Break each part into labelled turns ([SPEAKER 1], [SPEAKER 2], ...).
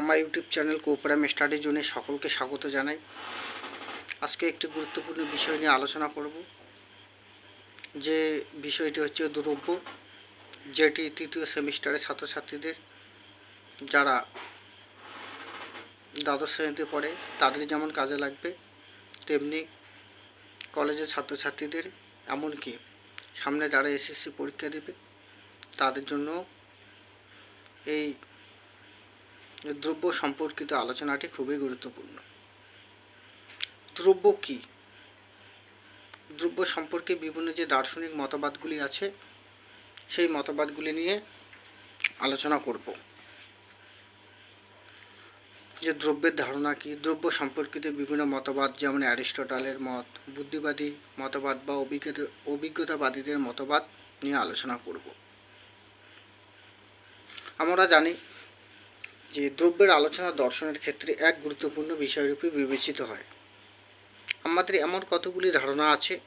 [SPEAKER 1] আমার YouTube channel কোপরাম study জোনে সকলকে স্বাগত জানাই। আজকে একটি গুরুত্বপূর্ণ বিষয় নিয়ে আলোচনা করব, যে বিষয়টি হচ্ছে দ্রব্য, যেটি তৃতীয় সেমিস্টারের ছাত্রছাত্রীদের যারা দ্বাদশ শ্রেণীতে পড়ে তাদের যেমন কাজে লাগবে, তেমনি কলেজের ছাত্রছাত্রীদের এমনকি সামনে যারা এসএসসি পরীক্ষা দেবে তাদের জন্য এই দ্রব্য সম্পর্কিত আলোচনাটি খুবই গুরুত্বপূর্ণ। দ্রব্য কি? দ্রব্য সম্পর্কে বিভিন্ন যে দার্শনিক মতবাদগুলি আছে, সেই মতবাদগুলি নিয়ে আলোচনা করব। যে দ্রব্যের ধারণা কি? দ্রব্য সম্পর্কিত বিভিন্ন মতবাদ, যেমন অ্যারিস্টটলের মত, বুদ্ধিবাদী মতবাদ বা অভিজ্ঞতা অভিজ্ঞতাবাদীদের মতবাদ নিয়ে আলোচনা করব। আমরা জানি যে দ্রব্যের আলোচনা দর্শনের ক্ষেত্রে এক গুরুত্বপূর্ণ বিষয়রূপে বিবেচিত হয়। আমাদের এমন কতগুলি ধারণা আছে,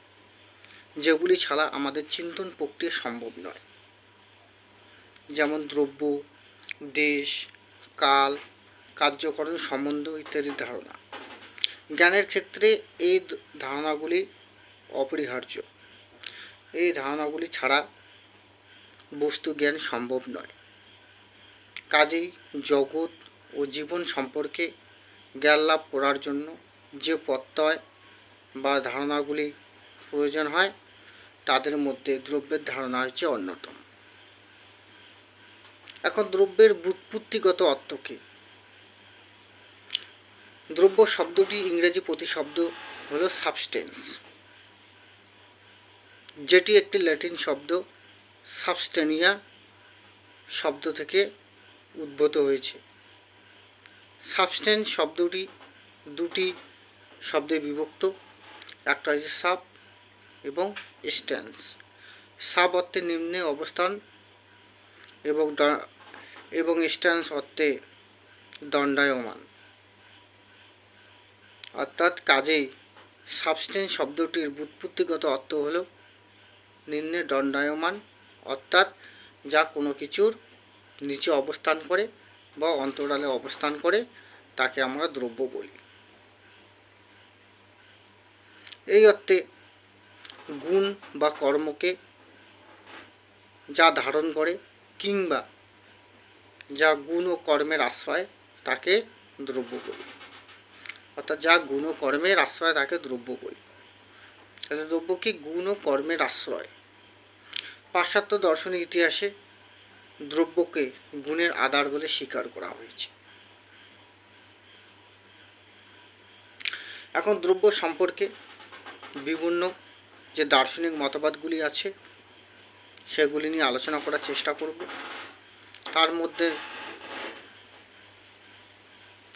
[SPEAKER 1] যেগুলি ছাড়া আমাদের চিন্তন প্রক্রিয়া সম্ভব নয়। যেমন দ্রব্য, দেশ, কাল, কার্যকরণ সম্বন্ধ ইত্যাদি ধারণা। জ্ঞানের ক্ষেত্রে এই ধারণাগুলি অপরিহার্য। এই ধারণাগুলি ছাড়া বস্তু জ্ঞান সম্ভব নয়। কাজেই জগৎ ও জীবন সম্পর্কে জ্ঞান লাভ করার জন্য যে প্রত্যয় বা ধারণাগুলি প্রয়োজন হয়, তাদের মধ্যে দ্রব্যের ধারণা হচ্ছে অন্যতম। এখন দ্রব্যের ব্যুৎপত্তিগত অর্থ কী? দ্রব্য শব্দটি ইংরেজি প্রতিশব্দ হলো সাবস্টেন্স যেটি একটি ল্যাটিন শব্দ সাবস্টেনিয়া শব্দ থেকে উদ্ভূত হয়েছে। সাবস্টেন্স শব্দটি দুটি শব্দে বিভক্ত, একটা হচ্ছে সাব এবং স্ট্যান্স সাব অর্থে নিম্নে অবস্থান এবং এবং স্ট্যান্স অর্থে দণ্ডায়মান। অর্থাৎ কাজেই সাবস্টেন্স শব্দটির ব্যুৎপত্তিগত অর্থ হল নিম্নে দণ্ডায়মান, অর্থাৎ যা কোনো কিছুর নিচে অবস্থান করে বা অন্তরালে অবস্থান করে তাকে আমরা দ্রব্য বলি। এই অর্থে গুণ বা কর্মকে যা ধারণ করে কিংবা যা গুণ ও কর্মের আশ্রয় তাকে দ্রব্য বলি। অর্থাৎ যা গুণ ও কর্মের আশ্রয় তাকে দ্রব্য বলি। দ্রব্য কি গুণ ও কর্মের আশ্রয়? পাশ্চাত্য দর্শনের ইতিহাসে দ্রব্যকে গুণের আধার বলে স্বীকার করা হয়েছে। এখন দ্রব্য সম্পর্কে বিভিন্ন যে দার্শনিক মতবাদগুলি আছে, সেগুলি নিয়ে আলোচনা করার চেষ্টা করব। তার মধ্যে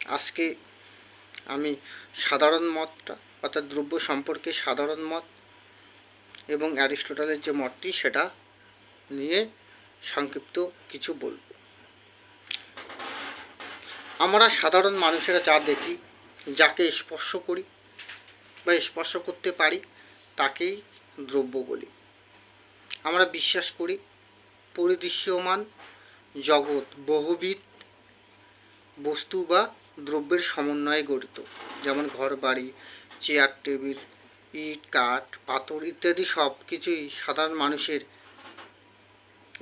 [SPEAKER 1] আজকে আমি সাধারণ মতটা, অর্থাৎ দ্রব্য সম্পর্কে সাধারণ মত এবং অ্যারিস্টটলের যে মতটি, সেটা নিয়ে সংক্ষিপ্ত কিছু বলব। আমরা সাধারণ মানুষেরা যা দেখি, যাকে স্পর্শ করি বা স্পর্শ করতে পারি, তাকেই দ্রব্য বলি। আমরা বিশ্বাস করি, পরিদৃশ্যমান জগৎ বহুবিধ বস্তু বা দ্রব্যের সমন্বয়ে গঠিত। যেমন ঘর বাড়ি চেয়ার, টেবিল, ইট, কাঠ, পাথর ইত্যাদি সব কিছুই সাধারণ মানুষের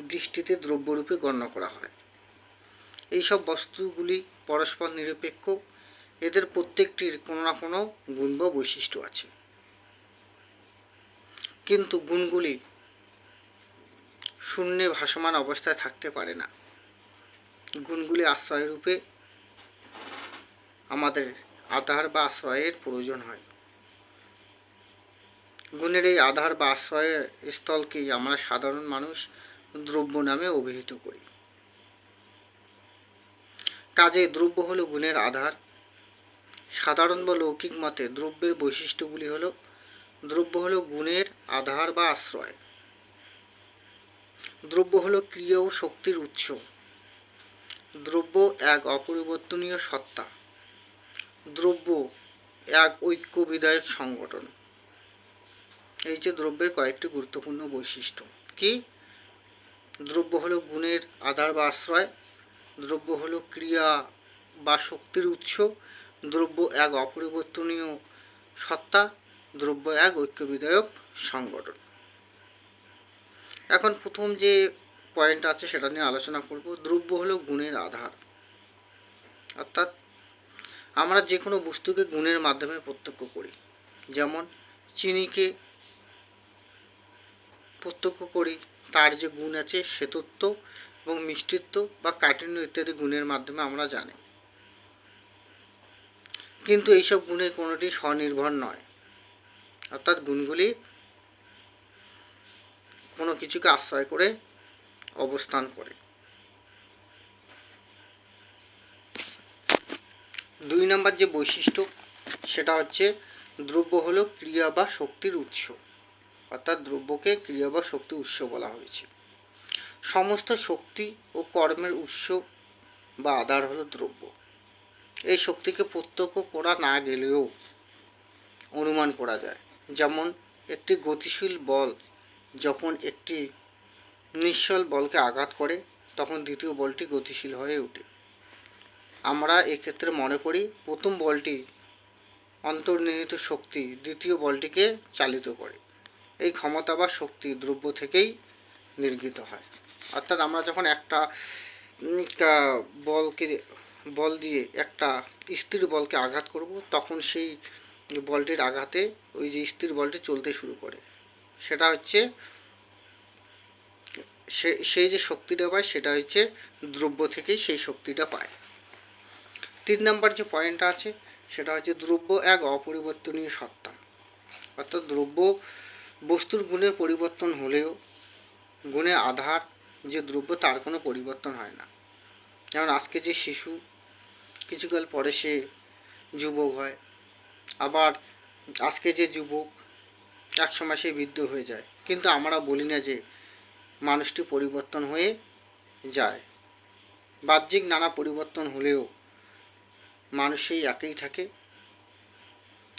[SPEAKER 1] দৃষ্টিতে দ্রব্যরূপে গণ্য করা হয়। এইসব বস্তুগুলি পরস্পর নিরপেক্ষ, এদের প্রত্যেকটির কোনো না কোনো গুণ বা বৈশিষ্ট্য আছে। কিন্তু গুণগুলি শূন্যে ভাসমান অবস্থায় থাকতে পারে না। গুণগুলি আশ্রয়রূপে আমাদের আধার বা আশ্রয়ের প্রয়োজন হয়। গুণের এই আধার বা আশ্রয়ের স্থলকেই আমরা সাধারণ মানুষ দ্রব্য নামে অভিহিত করি। কাজে দ্রব্য হলো গুণের আধার। সাধারণ বা লৌকিক মতে দ্রব্যের বৈশিষ্ট্যগুলি হলো, দ্রব্য হলো গুণের আধার বা আশ্রয়। দ্রব্য হলো ক্রিয়া ও শক্তির উৎস। দ্রব্য এক অপরিবর্তনীয় সত্তা। দ্রব্য এক ঐক্য বিধায়ক সংগঠন। এই যে দ্রব্যের কয়েকটি গুরুত্বপূর্ণ বৈশিষ্ট্য। কি? দ্রব্য হলো গুণের আধার বা আশ্রয়, দ্রব্য হলো ক্রিয়া বা শক্তির উৎস, দ্রব্য এক অপরিবর্তনীয় সত্তা, দ্রব্য এক ঐক্য বিধায়ক সংগঠন। এখন প্রথম যে পয়েন্ট আছে সেটা নিয়ে আলোচনা করব, দ্রব্য হলো গুণের আধার। অর্থাৎ আমরা যে কোনো বস্তুকে গুণের মাধ্যমে প্রত্যক্ষ করি। যেমন চিনিকে প্রত্যক্ষ করি তার যে গুণ আছে, শ্বেতত্ব এবং মিষ্টিত্ব বা কাঠিন্য ইত্যাদি গুণের মাধ্যমে আমরা জানি। কিন্তু এইসব গুণের কোনোটি স্বনির্ভর নয়। অর্থাৎ গুণগুলি কোনো কিছুকে আশ্রয় করে অবস্থান করে। দুই নম্বর যে বৈশিষ্ট্য, সেটা হচ্ছে দ্রব্য হলো ক্রিয়া বা শক্তির উৎস। অর্থাৎ দ্রব্যকে ক্রিয়া বা শক্তির উৎস বলা হয়েছে। সমস্ত শক্তি ও কর্মের উৎস বা আধার হলো দ্রব্য। এই শক্তিকে প্রত্যক্ষ করা না গেলেও অনুমান করা যায়। যেমন একটি গতিশীল বল যখন একটি নিশ্চল বলকে আঘাত করে, তখন দ্বিতীয় বলটি গতিশীল হয়ে ওঠে। আমরা এক্ষেত্রে মনে করি প্রথম বলটি অন্তর্নিহিত শক্তি দ্বিতীয় বলটিকে চালিত করে। এই ক্ষমতা বা শক্তি দ্রব্য থেকেই নির্গিত হয়। অর্থাৎ আমরা যখন একটা বলকে, বল দিয়ে একটা স্থির বলকে আঘাত করব, তখন সেই বলটির আঘাতে ওই যে স্থির বলটি চলতে শুরু করে। সেটা হচ্ছে, সে সেই যে শক্তিটা পায়, সেটা হচ্ছে দ্রব্য থেকেই সেই শক্তিটা পায়। তিন নম্বর যে পয়েন্টটা আছে, সেটা হচ্ছে দ্রব্য এক অপরিবর্তনীয় সত্তা। অর্থাৎ দ্রব্য বস্তুর গুণে পরিবর্তন হলেও গুণে আধার যে দ্রব্য, তার কোনো পরিবর্তন হয় না। যেমন আজকে যে শিশু কিছুকাল পরে সে যুবক হয়, আবার আজকে যে যুবক, এক সময় সে বৃদ্ধ হয়ে যায়। কিন্তু আমরা বলি না যে মানুষটি পরিবর্তন হয়ে যায়। বাহ্যিক নানা পরিবর্তন হলেও মানুষ সেই একই থাকে।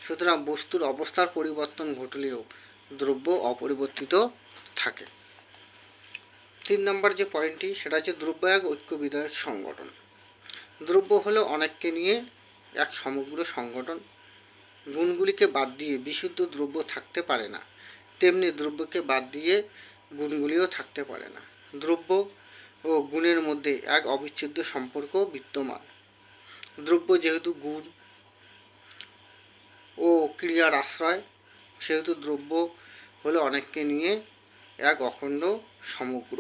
[SPEAKER 1] সুতরাং বস্তুর অবস্থার পরিবর্তন ঘটলেও দ্রব্য অপরিবর্তিত থাকে। তিন নম্বর যে পয়েন্টটি সেটা হচ্ছে দ্রব্য এক ঐক্য বিধায়ক সংগঠন। দ্রব্য হলো অনেককে নিয়ে এক সমগ্র সংগঠন। গুণগুলিকে বাদ দিয়ে বিশুদ্ধ দ্রব্য থাকতে পারে না। তেমনি দ্রব্যকে বাদ দিয়ে গুণগুলিও থাকতে পারে না। দ্রব্য ও গুণের মধ্যে এক অবিচ্ছেদ্য সম্পর্ক বিদ্যমান। দ্রব্য যেহেতু গুণ ও ক্রিয়ার আশ্রয় সেহেতু দ্রব্য হলো অনেককে নিয়ে এক অখণ্ড সমগ্র।